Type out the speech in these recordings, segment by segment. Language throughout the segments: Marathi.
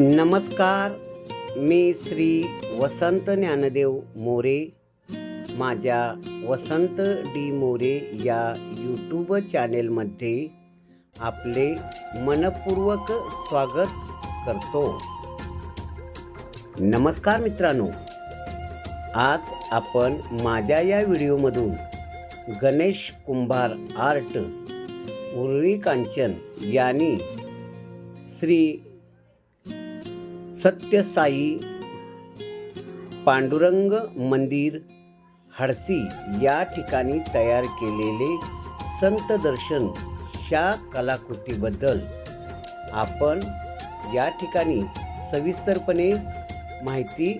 नमस्कार मी श्री वसंत ज्ञानदेव मोरे. माझ्या वसंत डी मोरे या यूट्यूब चॅनेलमध्ये आपले मनपूर्वक स्वागत करतो. नमस्कार मित्रांनो आज आपण माझ्या या व्हिडिओमधून गणेश कुंभार आर्ट उर्वी कांचन यांनी श्री सत्यसाई पांडुरंग मंदिर हडसी या ठिकाणी तयार केलेले संत दर्शन ह्या कलाकृतीबद्दल आपण या ठिकाणी सविस्तरपणे माहिती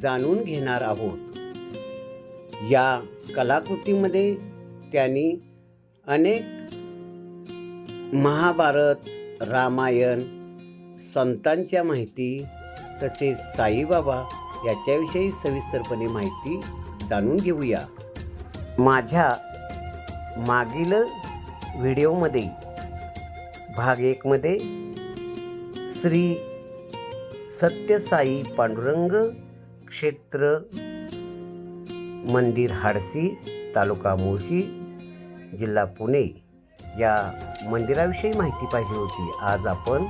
जाणून घेणार आहोत. या कलाकृतीमध्ये त्यांनी अनेक महाभारत रामायण संतांच्या माहिती तसेच साईबाबा याच्याविषयी सविस्तरपणे माहिती जाणून घेऊया. माझ्या मागील व्हिडिओमध्ये भाग एकमध्ये श्री सत्यसाई पांडुरंग क्षेत्र मंदिर हाडसी तालुका मुळशी जिल्हा पुणे या मंदिराविषयी माहिती पाहिजे होती. आज आपण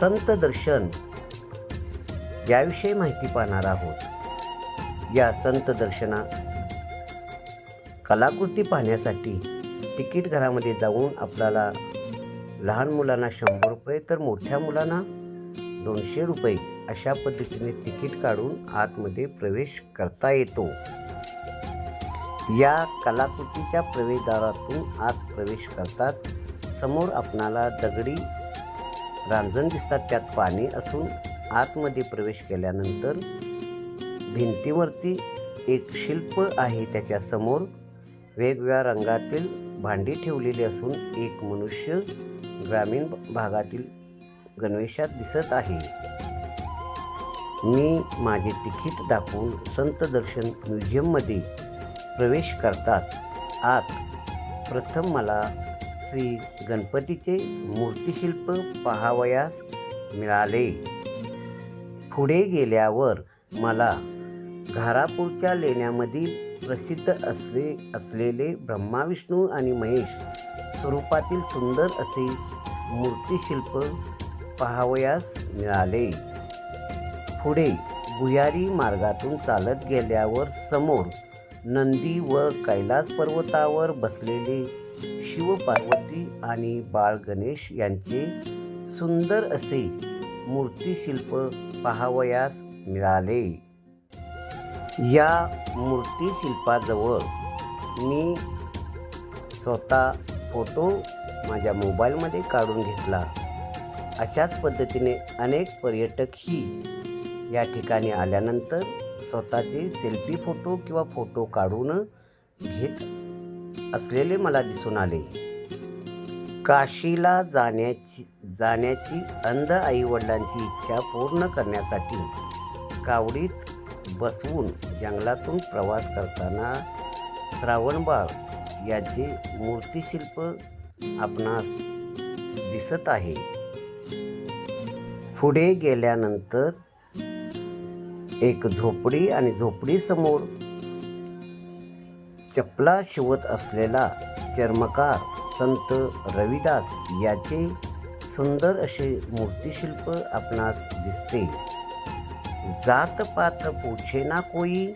संत दर्शन याविषयी माहिती पाहणार आहोत. या संत दर्शना कलाकृती पाहण्यासाठी तिकीट घरामध्ये जाऊन आपल्याला लहान मुलांना शंभर रुपये तर मोठ्या मुलांना दोनशे रुपये अशा पद्धतीने तिकीट काढून आतमध्ये प्रवेश करता येतो. या कलाकृतीच्या प्रवेशद्वारातून आत प्रवेश करताच समोर आपणाला दगडी रांजण दिसतात. त्यात पाणी असून आतमध्ये प्रवेश केल्यानंतर भिंतीवरती एक शिल्प आहे त्याच्यासमोर वेगवेगळ्या रंगातील भांडी ठेवलेली असून एक मनुष्य ग्रामीण भागातील गणवेशात दिसत आहे. मी माझे तिकीट दाखवून संत दर्शन म्युझियममध्ये प्रवेश करताच आत प्रथम मला श्री गणपतीचे मूर्तिशिल्प पाहावयास मिळाले. पुढे गेल्यावर मला घारापूरच्या लेण्यामधील प्रसिद्ध असले असलेले ब्रह्मा विष्णू आणि महेश स्वरूपातील सुंदर असे मूर्तिशिल्प पाहावयास मिळाले. पुढे भुयारी मार्गातून चालत गेल्यावर समोर नंदी व कैलास पर्वतावर बसलेले शिवपार्वती आणि बाळ गणेश यांचे सुंदर असे मूर्तिशिल्प पाहावयास मिळाले. या मूर्तीशिल्पाजवळ मी स्वतः फोटो माझ्या मोबाईलमध्ये काढून घेतला. अशाच पद्धतीने अनेक पर्यटकही या ठिकाणी आल्यानंतर स्वतःचे सेल्फी फोटो किंवा फोटो काढून घेत असलेले मला दिसून आले. काशीला जाण्याची जाण्याची अंध आईवडिलांची इच्छा पूर्ण करण्यासाठी कावडीत बसवून जंगलातून प्रवास करताना श्रावणबाळ याचे मूर्तिशिल्प आपणास दिसत आहे. पुढे गेल्यानंतर एक झोपडी आणि झोपडीसमोर चपला शिवत असलेला चर्मकार संत रविदास याचे सुंदर असे मूर्तिशिल्प आपणास दिसते. जात पात पूछे ना कोई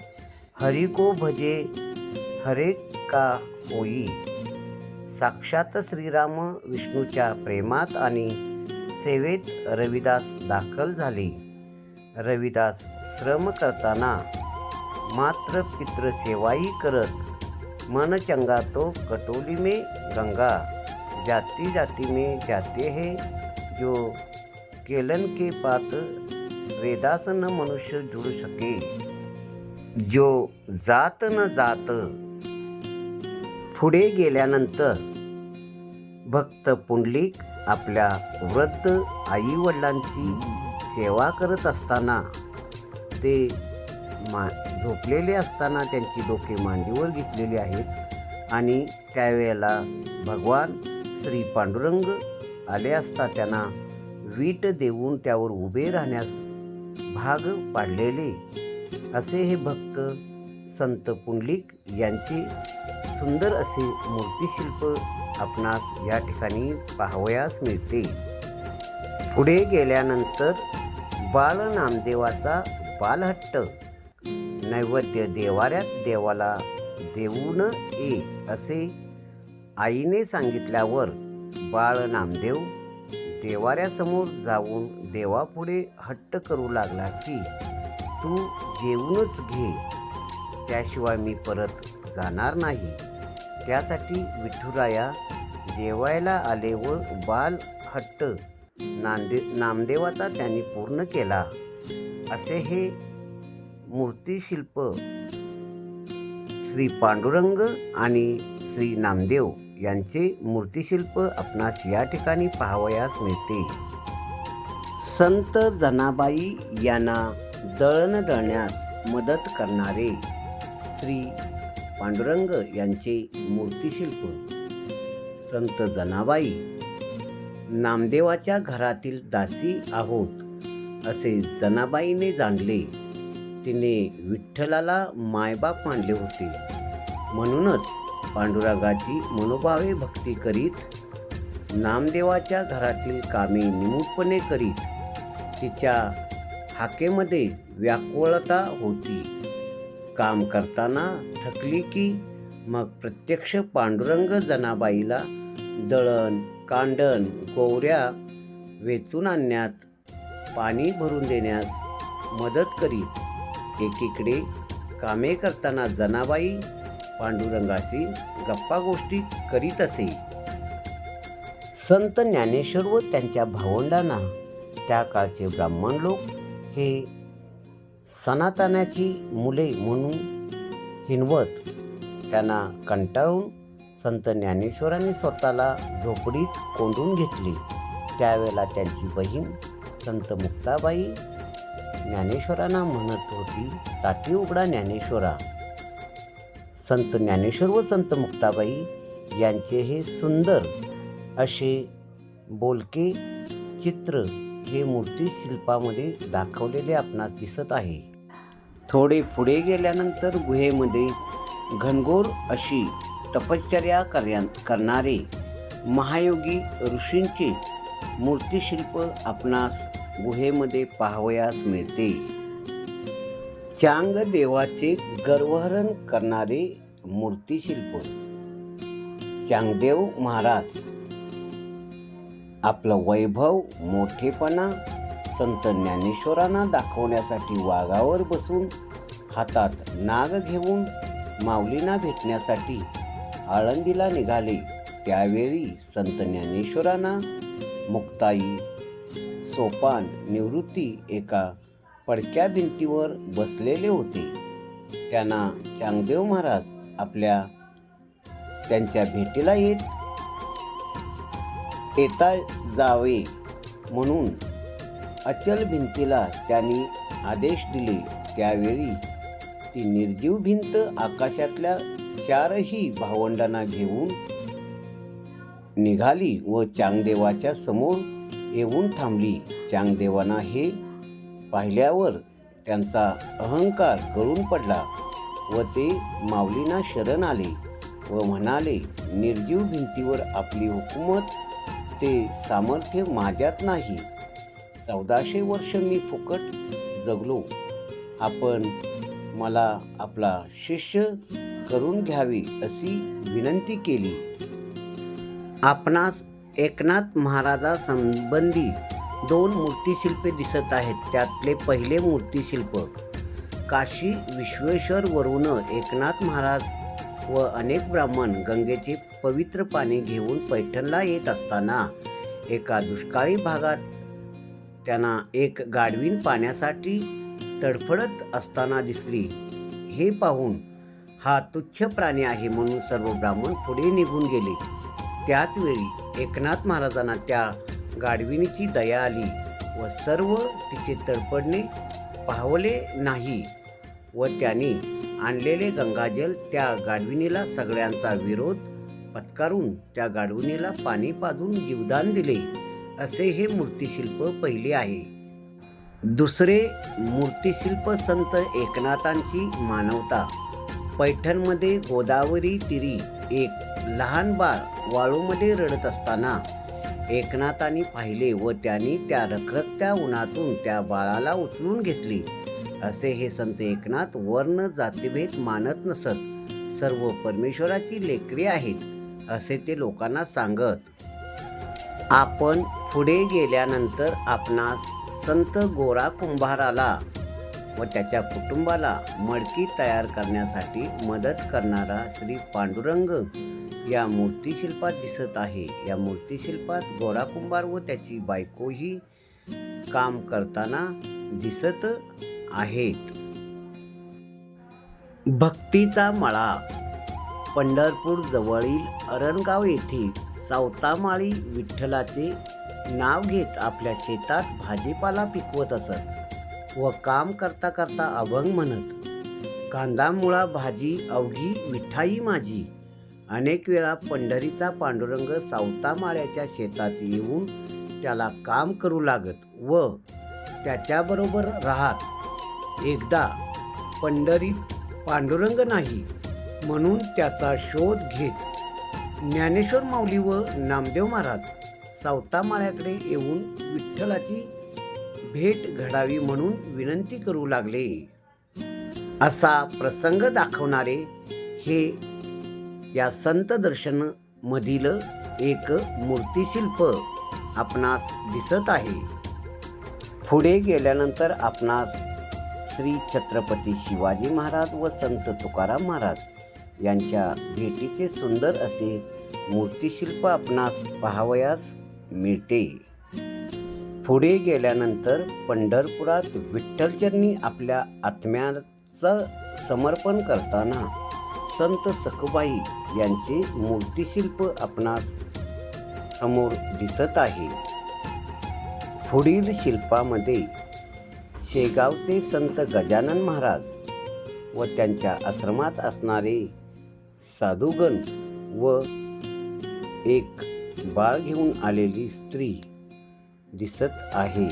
हरी को भजे हरे का होई. साक्षात श्रीराम विष्णूच्या प्रेमात आणि सेवेत रविदास दाखल झाले. रविदास श्रम करताना मात्र पित्र सेवाई करत मन चंगा तो कटोली में गंगा. जाति जाति में जाते हैं जो केलन के पात्र वेदासन मनुष्य जुड़ सके। जो जात न जात पुढे गेल्यानंतर भक्त पुंडलिक आपल्या वृद्ध आई वडिलांची सेवा करत असताना ते मा झोपलेले असताना त्यांची डोके मांडीवर घेतलेली आहेत आणि त्यावेळेला भगवान श्री पांडुरंग आले असता त्यांना वीट देऊन त्यावर उभे राहण्यास भाग पाडलेले. असे हे भक्त संत पुंडलिक यांचे सुंदर असे मूर्तिशिल्प आपणास या ठिकाणी पाहावयास मिळते. पुढे गेल्यानंतर बाल नामदेवाचा बालहट्ट नैवेद्य देवाऱ्यात देवाला देऊन ये असे आईने सांगितल्यावर बाळ नामदेव देवाऱ्यासमोर जाऊन देवापुढे हट्ट करू लागला की तू जेवूनच घे. त्याशिवाय मी परत जाणार नाही. त्यासाठी विठुराया जेवायला आले व बाल हट्ट नांदे नामदेवाचा त्यांनी पूर्ण केला. असे हे मूर्तिशिल्प श्री पांडुरंग आणि श्री नामदेव यांचे मूर्तिशिल्प आपणास या ठिकाणी पाहावयास मिळते. संत जनाबाई यांना दळण दळण्यास मदत करणारे श्री पांडुरंग यांचे मूर्तिशिल्प. संत जनाबाई नामदेवाच्या घरातील दासी आहोत असे जनाबाईने जाणले. तिने विठ्ठलाला मायबाप मानले होते. म्हणूनच पांडुरागाची मनोभावे भक्ती करीत नामदेवाच्या घरातील कामे निमूटपणे करीत तिच्या हाकेमध्ये व्याकुळता होती. काम करताना थकली की मग प्रत्यक्ष पांडुरंग जनाबाईला दळण कांडण गोवऱ्या वेचून आणण्यात पाणी भरून देण्यास मदत करीत. एकीकडे कामे करताना जनाबाई पांडुरंगाशी गप्पा गोष्टी करीत असे. संत ज्ञानेश्वर व त्यांच्या भावंडांना त्या काळचे ब्राह्मण लोक हे सनातनाची मुले म्हणून हिनवत त्यांना कंटाळून संत ज्ञानेश्वरांनी स्वतःला झोपडीत कोंडून घेतले. त्यावेळेला त्यांची बहीण संत मुक्ताबाई ज्ञानेश्वरांना म्हणत होती ताटी उघडा ज्ञानेश्वरा. संत ज्ञानेश्वर व संत मुक्ताबाई यांचे हे सुंदर असे बोलके चित्र हे मूर्तिशिल्पामध्ये दाखवलेले आपणास दिसत आहे. थोडे पुढे गेल्यानंतर गुहेमध्ये घनघोर अशी तपश्चर्या कर्या करणारे महायोगी ऋषींचे मूर्तिशिल्प आपणास गुहेमध्ये पाहावयास मिळते. चांग देवाचे गर्वहरण करणारे मूर्तिशिल्प चांगदेव महाराज. आपलं वैभव मोठेपणा संत ज्ञानेश्वरांना दाखवण्यासाठी वाघावर बसून हातात नाग घेऊन माऊलींना भेटण्यासाठी आळंदीला निघाले. त्यावेळी संत ज्ञानेश्वरांना मुक्ताई सोपान निवृत्ती एका पडक्या भिंतीवर बसलेले होते. त्यांना चांगदेव महाराज आपल्या त्यांच्या भेटीला येत येता जावे म्हणून अचल भिंतीला त्यांनी आदेश दिले. त्यावेळी ती निर्जीव भिंत आकाशातल्या चारही भावंडांना घेऊन निघाली व चांगदेवाच्या समोर येऊन थांबली. चांगदेवांना हे पाहिल्यावर त्यांचा अहंकार गळून पडला व ते माऊलींना शरण आले व म्हणाले निर्जीव भिंतीवर आपली हुकूमत ते सामर्थ्य माझ्यात नाही. चौदाशे वर्ष मी फुकट जगलो. आपण मला आपला शिष्य करून घ्यावे अशी विनंती केली. आपणास एकनाथ महाराजा संबंधी दोन मूर्तिशिल्पे दिसत आहेत. त्यातले पहिले मूर्तिशिल्प काशी विश्वेश्वरवरून एकनाथ महाराज व अनेक ब्राह्मण गंगेचे पवित्र पाणी घेऊन पैठणला येत असताना एका दुष्काळी भागात त्यांना एक गाडवीन पाण्यासाठी तडफडत असताना दिसली. हे पाहून हा तुच्छ प्राणी आहे म्हणून सर्व ब्राह्मण पुढे निघून गेले. त्याच वेळी एकनाथ महाराजांना त्या गाढविणीची दया आली व सर्व तिचे तडपडणे पाहवले नाही व त्यांनी आणलेले गंगाजल त्या गाढविणीला सगळ्यांचा विरोध पत्कारून त्या गाढविणीला पाणी पाजून जीवदान दिले असे हे मूर्तिशिल्प पहिले आहे. दुसरे मूर्तिशिल्प संत एकनाथांची मानवता. पैठणमध्ये गोदावरी तिरी एक लहान बाळ वाळूमध्ये रडत असताना एकनाथांनी पाहिले व त्यांनी त्या रखरखत्या उन्हातून त्या बाळाला उचलून घेतले. असे हे संत एकनाथ वर्ण जातीभेद मानत नसत. सर्व परमेश्वराची लेकरे आहेत असे ते लोकांना सांगत. आपण पुढे गेल्यानंतर आपणास संत गोरा कुंभाराला व त्याच्या कुटुंबाला मडकी तयार करण्यासाठी मदत करणारा श्री पांडुरंग या मूर्तीशिल्पात दिसत आहे. या मूर्तीशिल्पात गोरा कुंभार व त्याची बायकोही काम करताना दिसत आहेत. भक्तीचा मळा. पंढरपूर जवळील अरणगाव येथे सावतामाळी विठ्ठलाचे नाव घेत आपल्या शेतात भाजीपाला पिकवत असत व काम करता करता अभंग म्हणत कांदा मुळा भाजी अवघी मिठाई माझी अनेक वेळा पंढरीचा पांडुरंग सावतामाळ्याच्या शेतात येऊन त्याला काम करू लागत व त्याच्याबरोबर राहत. एकदा पंढरीत पांडुरंग नाही म्हणून त्याचा शोध घेत ज्ञानेश्वर माऊली व नामदेव महाराज सावतामाळ्याकडे येऊन विठ्ठलाची भेट घडावी म्हणून विनंती करू लागले. असा प्रसंग दाखवणारे हे या संत दर्शन मधील एक मूर्तिशिल्प आपणास दिसत आहे. पुढे गेल्यानंतर आपणास श्री छत्रपती शिवाजी महाराज व संत तुकाराम महाराज यांच्या भेटीचे सुंदर असे मूर्तिशिल्प आपणास पाहावयास मिळते. पुढे गेल्यानंतर पंढरपुरात विठ्ठलचरणी आपल्या आत्म्याचं समर्पण करताना संत सखबाई यांचे मूर्तिशिल्प आपणास समोर दिसत आहे. पुढील शिल्पामध्ये शेगावचे संत गजानन महाराज व त्यांच्या आश्रमात असणारे साधुगण व एक बाळ घेऊन आलेली स्त्री दिसत आहे.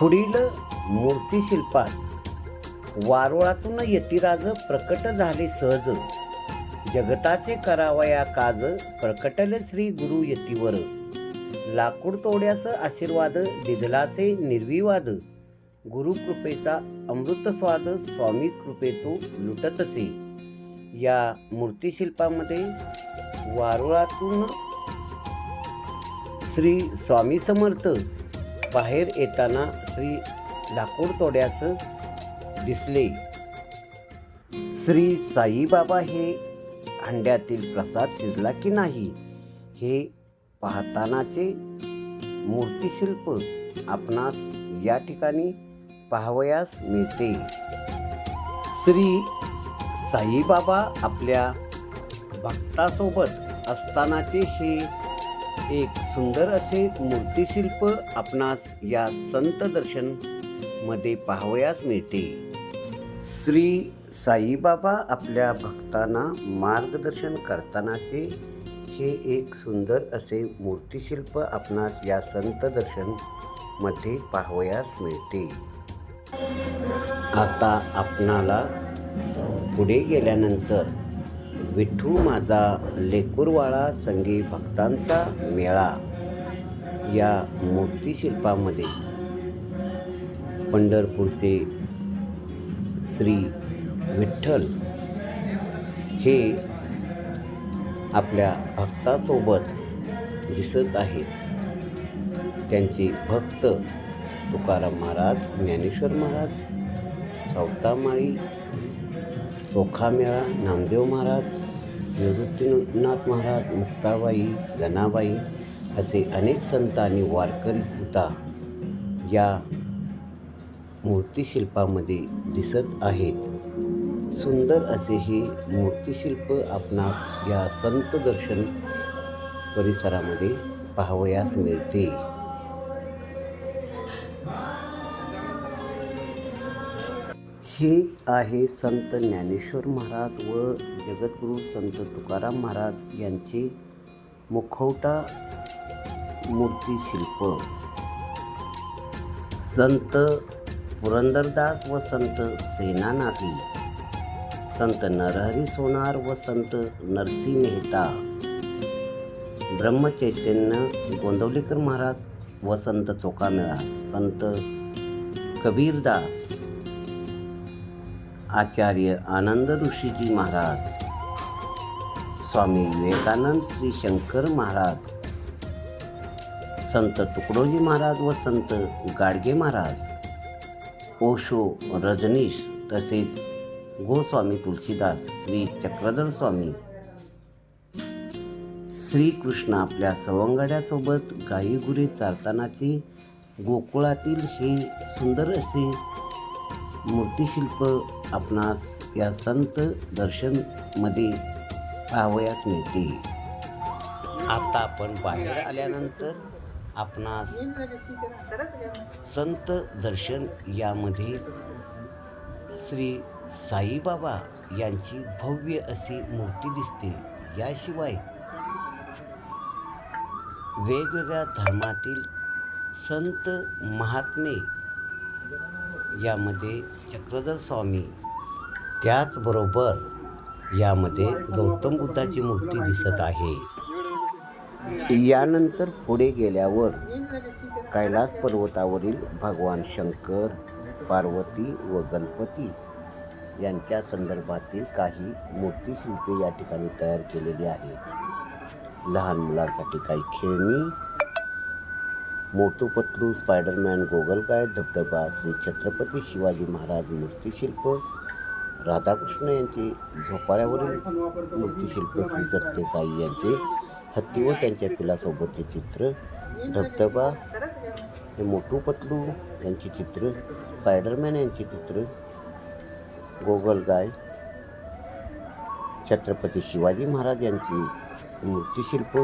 पुढील मूर्तिशिल्पात वारुळातून यतिराज प्रकट झाले सहज. जगताचे करावया काज प्रकटले श्री गुरु यतीवर. लाकूड तोड्यास आशीर्वाद दिदलासे निर्विवाद. गुरुकृपेचा अमृत स्वाद स्वामी कृपेतो लुटतसे. या मूर्तिशिल्पामध्ये वारुळातून श्री स्वामी समर्थ. बाहेर येताना श्री लाकूड तोड्यास दिसले. श्री साईबाबा हे हंड्यातील प्रसाद शिजला की नाही हे पाहतानाचे मूर्तिशिल्प आपणास या ठिकाणी पाहावयास मिळते. श्री साईबाबा आपल्या भक्तासोबत असतानाचे हे एक सुंदर असे मूर्तिशिल्प आपणास या संत दर्शनमध्ये पाहावयास मिळते. श्री साईबाबा आपल्या भक्तांना मार्गदर्शन करतानाचे हे एक सुंदर असे मूर्तिशिल्प आपणास या संत दर्शनमध्ये पाहावयास मिळते. आता आपणाला पुढे गेल्यानंतर विठू माझा लेकूरवाळा संगी भक्तांचा मेळा या मूर्तिशिल्पामध्ये पंढरपूरचे श्री विठ्ठल हे आपल्या भक्तासोबत दिसत आहेत. त्यांचे भक्त तुकाराम महाराज ज्ञानेश्वर महाराज सावतामाळी चोखामेळा नामदेव महाराज निवृत्तीनाथ महाराज मुक्ताबाई जनाबाई असे अनेक संत आणि वारकरीसुद्धा या मूर्तिशिल्पामध्ये दिसत आहेत. सुंदर असे हे मूर्तिशिल्प आपणास या संत दर्शन परिसरामध्ये पाहावयास मिळते. हे आहे संत ज्ञानेश्वर महाराज व जगद्गुरू संत तुकाराम महाराज यांचे मुखवटा मूर्तिशिल्प. संत पुरंदरदास व संत सेनानाथी संत नरहरी सोनार व संत नरसी मेहता ब्रह्मचैतन्य गोंदवलेकर महाराज व संत चोकामेळा संत कबीरदास आचार्य आनंद ऋषीजी महाराज स्वामी विवेकानंद श्री शंकर महाराज संत तुकडोजी महाराज व संत गाडगे महाराज ओशो रजनीश तसेच गोस्वामी तुलसीदास श्री चक्रधर स्वामी. श्रीकृष्ण आपल्या सवंगड्यासोबत गाई गुरे चारतानाचे गोकुळातील हे सुंदर असे मूर्तिशिल्प आपणास या संत दर्शनमध्ये पाहावयास मिळते. आता आपण बाहेर आल्यानंतर आपणास संत दर्शन यामध्ये श्री साईबाबा यांची भव्य अशी मूर्ती दिसते. याशिवाय वेगवेगळ्या धर्मातील संत महात्मे यामध्ये चक्रधर स्वामी त्याचबरोबर यामध्ये गौतम बुद्धाची मूर्ती दिसत आहे. यानंतर पुढे गेल्यावर कैलास पर्वतावरील भगवान शंकर पार्वती व गणपती यांच्या संदर्भातील काही मूर्तिशिल्पे या ठिकाणी तयार केलेली आहेत. लहान मुलांसाठी काही खेळणी मोटू पतलू स्पायडरमॅन गोगलगाय धबधबा श्री छत्रपती शिवाजी महाराज मूर्तीशिल्प राधाकृष्ण यांचे झोपाळ्यावरील मूर्तिशिल्प श्री सत्यसाई यांचे हत्ती व त्यांच्या पिलासोबतचे चित्र धबधबा हे मोटू पतलू यांचे चित्र स्पायडरमॅन यांचे चित्र गोगलगाय छत्रपती शिवाजी महाराज यांची मूर्तिशिल्प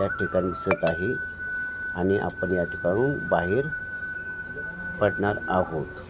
या ठिकाणी दिसत आहे. आणि आपण या ठिकाणून बाहेर पडणार आहोत.